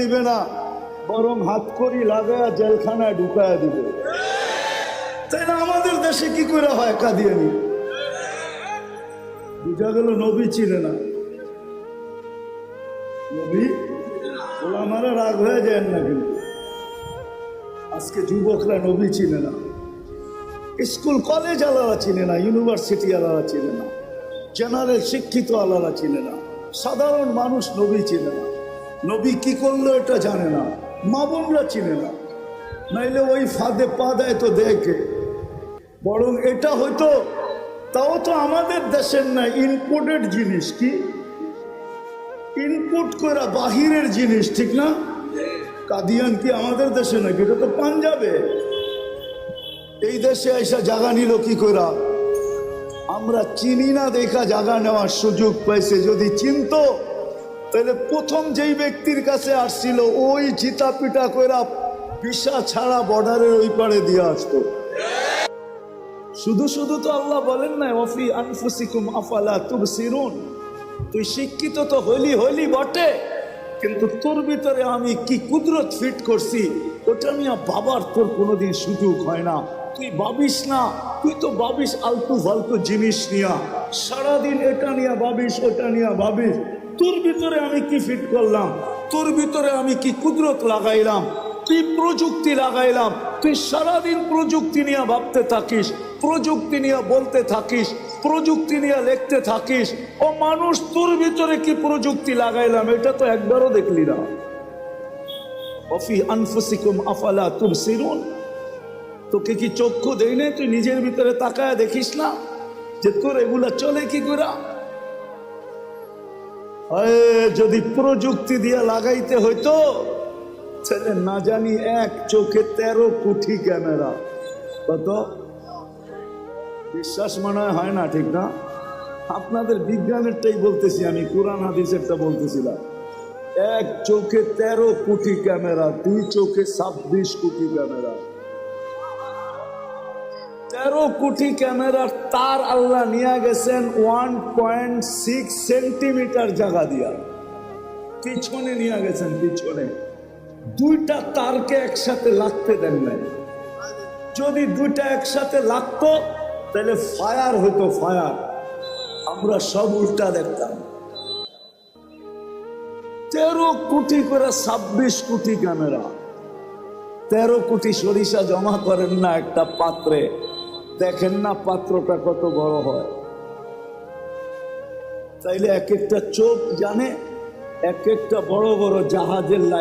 দিবে না, বরং হাত করি লাগায়া জেলখানায় ঢুকায়া দিবে। তাই না আমাদের দেশে কি করে হয় কাদিয়ানি বুঝা গেল নবী চিনে না। নবী, ওলামারা রাগ হয়ে যায় না কিন্তু আজকে যুবকরা নবী চিনে না। স্কুল কলেজ আলাদা চিনে না, ইউনিভার্সিটি আলাদা চিনে না। জেনারেল শিক্ষিত আলাদা চিনে না। সাধারণ মানুষ নবী চিনে না। নবী কি করল এটা জানে না। মা বোনরা চিনে না। নাইলে ওই ফাঁদে পা দেয় তো দেখে। বরং এটা হয়তো, তাও তো আমাদের দেশের না ইনপোর্টেড জিনিস কি? ইনপুট করা বাহিরের জিনিস, ঠিক না? কাদিয়ান কি আমাদের দেশে নাকি? এটা তো পাঞ্জাবে। এই দেশে এসে জাগা নিল কি করা আমরা চিনি না দেখা জাগা নেওয়ার সুযোগ পাইছে। যদি চিনত তাহলে প্রথম যেই ব্যক্তির কাছে আসছিল, ওই চিতা পিটা কইরা পিসা ছাড়া বর্ডারের ওই পারে দিয়ে আসতো। শুধু শুধু তো আল্লাহ বলেন না অফি আনফুসিকুম আফালা তুবসিরুন। তুই শিক্ষিত তো হলি হইলি বটে, কিন্তু তোর ভিতরে আমি কি কুদরত ফিট করছি, ওটা নিয়ে বাবার তোর কোনোদিন সুযোগ হয় না। তুই ভাবিস না, তুই তো ভাবিস আলতু ফালতু জিনিস নিয়া। সারাদিন এটা নিয়ে ভাবিস, ওটা নিয়ে ভাবিস। তোর ভিতরে আমি কি ফিট করলাম? তোর ভিতরে আমি কি কুদরত লাগাইলাম? তুই প্রযুক্তি লাগাইলাম? তুই সারাদিন প্রযুক্তি নিয়ে ভাবতে থাকিস, প্রযুক্তি নিয়ে বলতে থাকিস, প্রযুক্তি নিয়ে লিখতে থাকিস। ও মানুষ, তোর ভিতরে কি প্রযুক্তি লাগাইলাম? এটা তো একবারও দেখলি না। অফি আনফুসিকুম আফালা তুবসিরুন। তোকে কি চক্ষু দেই না তুই নিজের ভিতরে তাকায় দেখিস না যে তোর এগুলা চলে কি করে? যদি প্রযুক্তি দিয়ে লাগাইতে হইতো ছেলে না জানি এক চোখে তেরো কোটি ক্যামেরা। কত? বিশ্বাস মনে হয় না ঠিক না? আপনাদের বিজ্ঞানেরটাই বলতেছি আমি, কোরআন হাদিসেরটা বলতেছিলাম। এক চোখে তেরো কোটি ক্যামেরা, দুই চোখে ছাব্বিশ কোটি ক্যামেরা। তেরো কোটি ক্যামেরার তার আল্লাহ নিয়ে গেছেন ওয়ান পয়েন্ট সিক্স সেন্টিমিটার জায়গা দিয়া। পিছনে নিয়ে গেছেন, পিছনে। দুইটা তারকে একসাথে লাগতে দেন নাই। যদি দুইটা একসাথে লাগতো, তাহলে ফায়ার হতো ফায়ার। আমরা সব উল্টা দেখতাম। তেরো কোটি করে ছাব্বিশ কোটি ক্যামেরা। তেরো কোটি সরিষা জমা করেন না একটা পাত্রে। দেখেন না পাত্রটা কত বড় হয়। তাইলে এক একটা চোখ জানে, এক একটা বড় বড় জাহাজের